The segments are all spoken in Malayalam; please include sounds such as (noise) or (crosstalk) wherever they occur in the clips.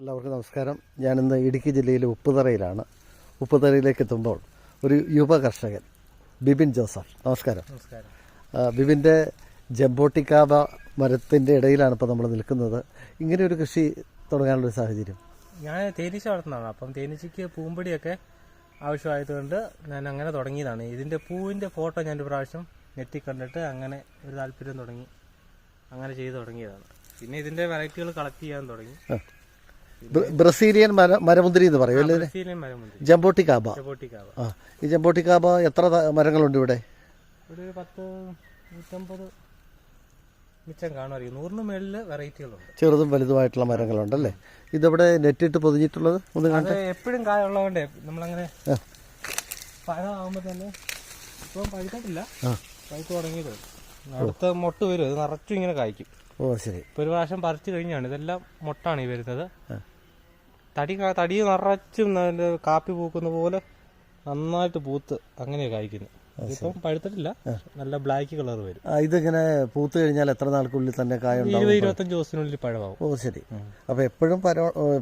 എല്ലാവർക്കും നമസ്കാരം. ഞാനിന്ന് ഇടുക്കി ജില്ലയിലെ ഉപ്പുതറയിലാണ്. ഉപ്പുതറയിലേക്ക് എത്തുമ്പോൾ ഒരു യുവ കർഷകൻ ബിബിൻ ജോസഫ്. നമസ്കാരം. ബിബിന്റെ ജമ്പോട്ടിക്കാബ മരത്തിന്റെ ഇടയിലാണ് ഇപ്പോൾ നമ്മൾ നിൽക്കുന്നത്. ഇങ്ങനെ ഒരു കൃഷി തുടങ്ങാനുള്ള ഒരു സാഹചര്യം? ഞാൻ തേനീച്ച വളർത്തുന്നതാണ്. അപ്പം തേനീച്ചയ്ക്ക് പൂമ്പടിയൊക്കെ ആവശ്യമായതുകൊണ്ട് ഞാൻ അങ്ങനെ തുടങ്ങിയതാണ്. ഇതിന്റെ പൂവിന്റെ ഫോട്ടോ ഞാൻ ഒരു പ്രാവശ്യം നെറ്റി കണ്ടിട്ട് അങ്ങനെ ഒരു താല്പര്യം തുടങ്ങി. അങ്ങനെ ചെയ്തു തുടങ്ങിയതാണ്. പിന്നെ ഇതിന്റെ വെറൈറ്റികൾ കളക്ട് ചെയ്യാൻ തുടങ്ങി. ബ്രസീലിയൻ മര മരമുന്തിരി എന്ന് പറയും അല്ലേ? ജംബോട്ടി കാബ ആ ഈ ജമ്പോട്ടിക്കാബ എത്ര ത- മരങ്ങളുണ്ട് ഇവിടെ? ചെറുതും വലുതുമായിട്ടുള്ള മരങ്ങളുണ്ടല്ലേ? ഇതവിടെ നെറ്റിട്ട് പൊതിഞ്ഞിട്ടുള്ളത്? ഒന്ന് കാണട്ടെ എപ്പോഴും കായുള്ളതുകൊണ്ട് നമ്മളങ്ങനെ. പഴമാകുമ്പോൾ തന്നെ ഇപ്പം പഴുത്തിട്ടില്ല. പഴുത്ത് തുടങ്ങിയത്. അടുത്ത മൊട്ട് വരും. ഇത് നിറച്ചും ഇങ്ങനെ കായ്ക്കും. ഓ ശരി. ഒരു പ്രാവശ്യം പറിച്ചു കഴിഞ്ഞാണ്. ഇതെല്ലാം മൊട്ടാണ് ഈ വരുന്നത്. തടി തടി നിറച്ചും നല്ല കാപ്പി പൂക്കുന്ന പോലെ നന്നായിട്ട് പൂത്ത് അങ്ങനെയാ കായ്ക്കുന്നത് ഇതിപ്പം പഴുത്തിട്ടില്ല. നല്ല ബ്ലാക്ക് കളർ വരും. ഇതിങ്ങനെ പൂത്ത് കഴിഞ്ഞാൽ എത്ര നാൾക്കുള്ളിൽ തന്നെ കായ ഇരുപത് ഇരുപത്തഞ്ച് ദിവസത്തിനുള്ളിൽ പഴമാവും. ഓ ശരി. അപ്പൊ എപ്പോഴും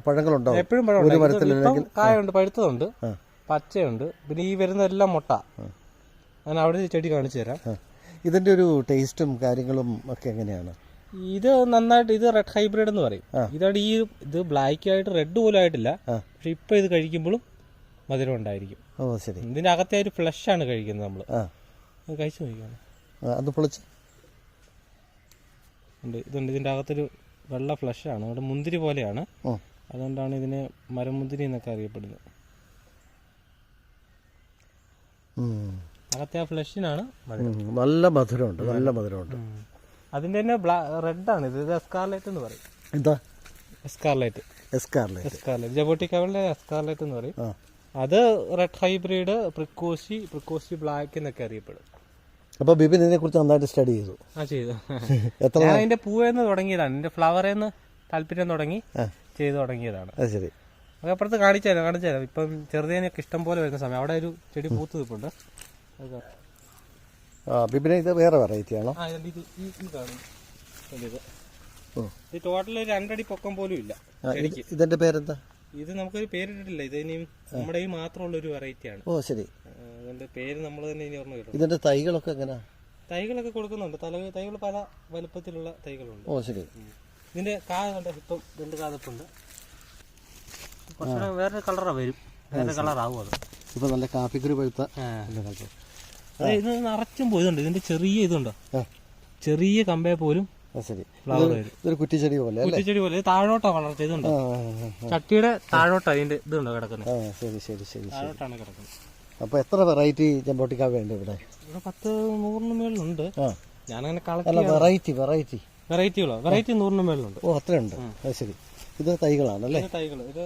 പഴങ്ങളുണ്ടാവും എപ്പോഴും ഒരു മരത്തിലില്ലെങ്കിൽ കായുണ്ട് പഴുത്തതുണ്ട്. പച്ചയുണ്ട്. പിന്നെ ഈ വരുന്നതെല്ലാം മുട്ട. ഞാൻ അവിടെ ചെടി കാണിച്ചു തരാം. ഇതിന്റെ ഒരു ടേസ്റ്റും കാര്യങ്ങളും ഒക്കെ എങ്ങനെയാണ്? ഇത് നന്നായിട്ട് ഇത് റെഡ് ഹൈബ്രിഡ് എന്ന് പറയും. ഇതാണ് ഈ ഇത് ബ്ലാക്ക് ആയിട്ട് റെഡ് പോലും ആയിട്ടില്ല. പക്ഷെ ഇപ്പൊ ഇത് കഴിക്കുമ്പോഴും മധുരം ഉണ്ടായിരിക്കും. ഓ ശരി. ഇതിന്റെ അകത്തെ ഒരു ഫ്ലഷ് ആണ് കഴിക്കുന്നത് നമ്മൾ കഴിച്ചു നോക്കിയാണ് അത് പൊളിച്ച്. ഉണ്ട്. ഇതുണ്ട്. ഇതിന്റെ അകത്തൊരു വെള്ള ഫ്ലഷ് ആണ്. അവിടെ മുന്തിരി പോലെയാണ്. അതുകൊണ്ടാണ് ഇതിനെ മരമുന്തിരി എന്നൊക്കെ അറിയപ്പെടുന്നത്. അകത്തെ ആ ഫ്ലഷിനാണ് നല്ല മധുരമുണ്ട്. നല്ല മധുരമുണ്ട്. അതിന്റെ തന്നെ റെഡ് ആണ്. ഇത് എസ്കാർലൈറ്റ് എന്ന് പറയും. എന്താ? എസ്കാർലൈറ്റ് എസ്കാർലെ എസ്കാർലൈറ്റ് ജബോട്ടിക്കാവിലെ എസ്കാർലൈറ്റ് എന്ന് പറയും. അത് റെഡ് ഹൈബ്രിഡ് പ്രിക്കോസി പ്രിക്കോസി ബ്ലാക്ക് എന്നൊക്കെ അറിയപ്പെടും. അപ്പൊ ബിബിൻ ഇതിനെ കുറിച്ച് നന്നായിട്ട് സ്റ്റഡി ചെയ്തു. ആ ചെയ്തു. (laughs) എത്ര ഞാൻ അതിന്റെ പൂവേന്ന് തുടങ്ങിയതാണ്. എന്റെ ഫ്ലവറേന്ന് താല്പര്യം തുടങ്ങി ചെയ്തു തുടങ്ങിയതാണ്. അത് ശരി. അത് അപ്പുറത്ത് കാണിച്ചു തരാം കാണിച്ചു തരാം. ഇപ്പം ചെറുതേനൊക്കെ ഇഷ്ടം പോലെ വരുന്ന സമയം. അവിടെ ഒരു ചെടി പൂത്ത് നിൽപ്പുണ്ട്. അത്. ആ ബിബിനെ ഇത് വേറെ വെറൈറ്റി ആണോ? ഇത് ടോട്ടൽ രണ്ടടി പൊക്കം പോലും ഇല്ല. ഇതിന്റെ പേരെന്താ? ഇത് നമുക്കൊരു പേരിട്ടിട്ടില്ല. ഇത് ഇനിയും നമ്മുടെ ഈ മാത്രമുള്ള ഒരു വെറൈറ്റിയാണ് ഓ ശരി. അതുകൊണ്ട് പേര് നമ്മൾ തന്നെ ഇനി ഓർമ്മ കിട്ടും ഇതിന്റെ തൈകളൊക്കെ എങ്ങനെയാ തൈകളൊക്കെ കൊടുക്കുന്നുണ്ട്. തല തൈകൾ പല വലുപ്പത്തിലുള്ള തൈകളുണ്ട്. ഓ ശരി. ഇതിന്റെ കാ കണ്ട ഇപ്പം രണ്ട് കാതപ്പുണ്ട്. കുറച്ചുകൂടെ വേറെ കളറാ വരും. വേറെ കളറാവും അത്. ഇപ്പൊ നല്ല കാപ്പിക്കുരു പഴുത്ത ഇത് നിറച്ചും പോയതുണ്ട്. ഇതിന്റെ ചെറിയ ഇതുണ്ടോ? ചെറിയ കമ്പേ പോലും ഫ്ലവർ വരും കുറ്റിച്ചെടി പോലെ കുറ്റിച്ചെടി പോലെ. താഴോട്ടാ വളർച്ച ഇതുണ്ടോ? ചട്ടിയുടെ താഴോട്ടാ ഇതിന്റെ ഇതുണ്ടോ കിടക്കുന്നത്? ശരി ശരി ശരി താഴോട്ടാണ് കിടക്കുന്നത്. അപ്പൊ എത്ര വെറൈറ്റി ചെമ്പോട്ടിക്കാ വേണ്ട ഇവിടെ? ഇവിടെ പത്ത് നൂറിന് മേളിലുണ്ട്. ഞാനങ്ങനെ കളക്ട് വെറൈറ്റി വെറൈറ്റി. വെറൈറ്റികളോ? വെറൈറ്റി നൂറിന് മേളിലുണ്ട്. ഓ അത്രയുണ്ട്. അത് ശരി. ഇത് തൈകളാണല്ലേ തൈകൾ ഇത്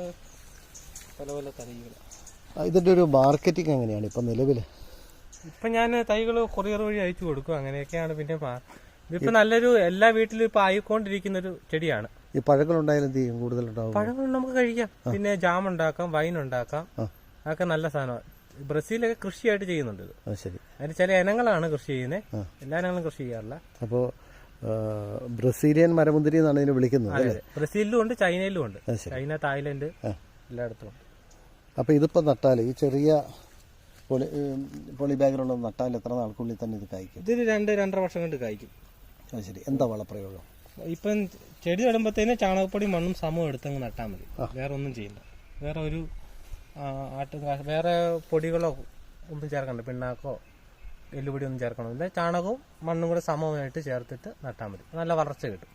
പല പല തൈകൾ ഇതിന്റെ ഒരു മാർക്കറ്റിംഗ് എങ്ങനെയാണ് ഇപ്പൊ നിലവിൽ? ഇപ്പൊ ഞാൻ തൈകൾ കൊറിയർ വഴി അയച്ചു കൊടുക്കും അങ്ങനെയൊക്കെയാണ് പിന്നെ ഇതിപ്പോ നല്ലൊരു എല്ലാ വീട്ടിലും ഇപ്പൊ ആയിക്കൊണ്ടിരിക്കുന്ന ഒരു ചെടിയാണ്. ഈ പഴങ്ങൾ ഉണ്ടായാലും എന്ത് ചെയ്യും? കൂടുതലുണ്ടാവും. പഴങ്ങൾ നമുക്ക് കഴിക്കാം. പിന്നെ ജാം ഉണ്ടാക്കാം വൈൻ ഉണ്ടാക്കാം അതൊക്കെ നല്ല സാധനമാണ്. ബ്രസീലൊക്കെ കൃഷിയായിട്ട് ചെയ്യുന്നുണ്ട് ഇത്. ശരി. അതിന് ചില ഇനങ്ങളാണ് കൃഷി ചെയ്യുന്നത്. എല്ലാ ഇനങ്ങളും കൃഷി ചെയ്യാറില്ല. അപ്പോൾ ബ്രസീലിയൻ മരമുന്തിരി എന്നാണ് ഇതിനെ വിളിക്കുന്നത് ബ്രസീലിലും ഉണ്ട് ചൈനയിലും ഉണ്ട്. China Thailand. എല്ലായിടത്തും ഉണ്ട്. ഇതിപ്പോ നട്ടാൽ ഈ ചെറിയ പൊളി പോളി പൊളി ബാഗിലുള്ള നട്ടാൽ എത്ര നാൾക്കുള്ളിൽ തന്നെ ഇത് കായ്ക്കും? ഇതൊരു രണ്ട് രണ്ടര വർഷം കൊണ്ട് കായ്ക്കും. അത് ശരി. എന്താ വളപ്രയോഗം? ഇപ്പം ചെടി നടുമ്പോഴത്തേന് ചാണകപ്പൊടി മണ്ണും സമൂഹം എടുത്തങ്ങ് നട്ടാൽ മതി. വേറെ ഒന്നും ചെയ്യില്ല. വേറെ ഒരു ആട്ടും വേറെ പൊടികളോ ഒന്നും ചേർക്കണ്ട. പിണ്ണാക്കോ എല്ലുപൊടി ഒന്നും ചേർക്കണമില്ല ചാണകവും മണ്ണും കൂടെ സമമായിട്ട് ചേർത്തിട്ട് നട്ടാൽ മതി. നല്ല വളർച്ച കിട്ടും.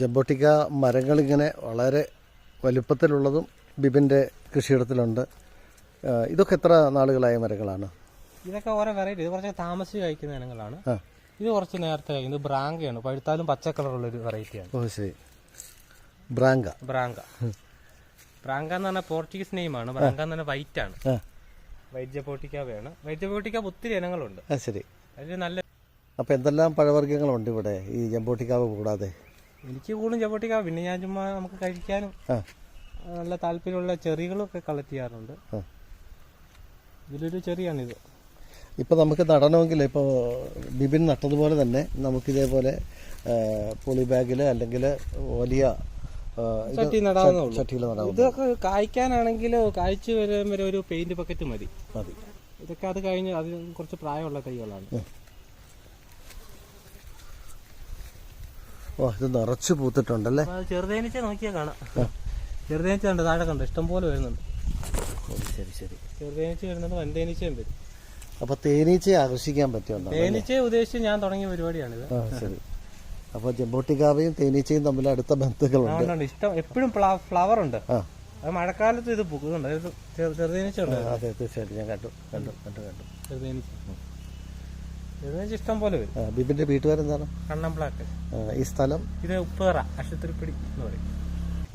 ജബോട്ടിക്ക മരങ്ങളിങ്ങനെ വളരെ വലുപ്പത്തിലുള്ളതും ബിബിന്റെ കൃഷിയിടത്തിലുണ്ട്. ഇതൊക്കെ എത്ര നാളുകളായ മരങ്ങളാണ്? ഇതൊക്കെ ഓരോ വെറൈറ്റി ഇത് കുറച്ച് താമസിച്ച് കഴിക്കുന്ന ഇനങ്ങളാണ്. ഇത് കുറച്ച് നേരത്തെ കഴിക്കുന്നത് ബ്രാങ്കയാണ്. പഴുത്താലും പച്ച കളറുള്ള ഒരു വെറൈറ്റിയാണ് ഓ ശരി. ബ്രാങ്ക. ബ്രാങ്ക. ബ്രാങ്ക എന്ന് പറഞ്ഞാൽ പോർച്ചുഗീസ് നെയിമാണ് ബ്രാങ്ക എന്ന് പറഞ്ഞാൽ വൈറ്റ് ആണ്. വൈറ്റ് ജപ്പോട്ടിക്കാവയാണ്. വൈറ്റ് ജപ്പോട്ടിക്ക ഒത്തിരി ഇനങ്ങളുണ്ട്. ശരി. അതിൽ നല്ല അപ്പോൾ എന്തെല്ലാം പഴവർഗങ്ങളുണ്ട് ഇവിടെ ഈ ജമ്പോട്ടിക്കാവ് കൂടാതെ? എനിക്ക് കൂടുതലും ജംബോട്ടിക്കാവ് പിന്നെ ഞാൻ ചുമ്മാ നമുക്ക് കഴിക്കാനും നല്ല താല്പര്യമുള്ള ചെറികളൊക്കെ കളക്ട് ചെയ്യാറുണ്ട്. ഇതിലൊരു ചെറിയാണിത്. ഇപ്പോൾ നമുക്ക് നടണമെങ്കിൽ ഇപ്പോൾ ബിബിൻ നട്ടതുപോലെ തന്നെ നമുക്കിതേപോലെ പൊളി ബാഗിൽ അല്ലെങ്കിൽ വലിയ ഇതൊക്കെ കായ്ക്കാനാണെങ്കിൽ കായ്ച്ചു വരാൻ വരെ ഒരു പെയിന്റ് പക്കറ്റ് മതി. മതി. ഇതൊക്കെ അത് കഴിഞ്ഞ് അത് കുറച്ച് പ്രായമുള്ള കൈകളാണ്. ഓ ഇത് നിറച്ച് പൂത്തിട്ടുണ്ടല്ലേ? ചെറുതേനിച്ച നോക്കിയാൽ കാണാം. ചെറുതേനീച്ച ഉണ്ട് താഴെ കണ്ടോ ഇഷ്ടം പോലെ വരുന്നുണ്ട്. ശരി ശരി ചെറുതേനീച്ച വരും. അപ്പൊ തേനീച്ചയെ ആകർഷിക്കാൻ പറ്റുമെന്നാണ് തേനീച്ചയെ ഉദ്ദേശിച്ച് ഞാൻ തുടങ്ങിയ പരിപാടിയാണിത്. ആ ശരി. അപ്പൊ ജമ്പോട്ടിക്കാവയും തേനീച്ചയും തമ്മിൽ അടുത്ത അതുകൊണ്ടാണ് ഇഷ്ടം എപ്പോഴും ഫ്ലവർ ഉണ്ട്. ആ. അത് മഴക്കാലത്ത് ഇത് പുക്കുന്നുണ്ട്. ചെറു- ചെറുതേനീച്ച ഉണ്ട് അതെ തീർച്ചയായിട്ടും. ഞാൻ കണ്ടു കണ്ടു കണ്ടു കണ്ടു. ചെറുതേനീച്ച. ചെറുതേനീച്ച ഇഷ്ടം പോലെ വരും. ആ, ബിബിന്റെ വീട്ടുകാരെന്താണ്? ആ, ഈ സ്ഥലം? ഇത് ഉപ്പേറ ആശുപത്രിപ്പിടി എന്ന് പറയും.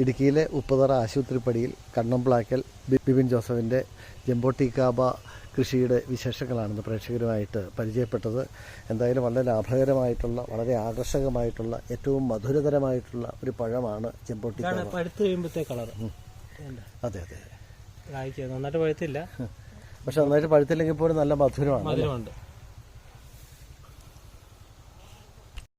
ഇടുക്കിയിലെ ഉപ്പുതറ ആശുപത്രിപ്പടിയിൽ കണ്ണംപ്ലാക്കൽ ബിപിൻ ബിബിൻ ജോസഫിന്റെ ജംബോട്ടിക്കാബ കൃഷിയുടെ വിശേഷങ്ങളാണെന്ന് പ്രേക്ഷകരുമായിട്ട് പരിചയപ്പെട്ടത്. എന്തായാലും വളരെ ലാഭകരമായിട്ടുള്ള വളരെ ആകർഷകമായിട്ടുള്ള ഏറ്റവും മധുരതരമായിട്ടുള്ള ഒരു പഴമാണ് പഴുത്ത് കഴിയുമ്പോഴത്തെ കളർ അതെ അതെ. നന്നായിട്ട് പഴുത്തില്ല. പക്ഷെ നന്നായിട്ട് പഴുത്തില്ലെങ്കിൽ പോലും നല്ല മധുരമാണ് മധുരമുണ്ട്.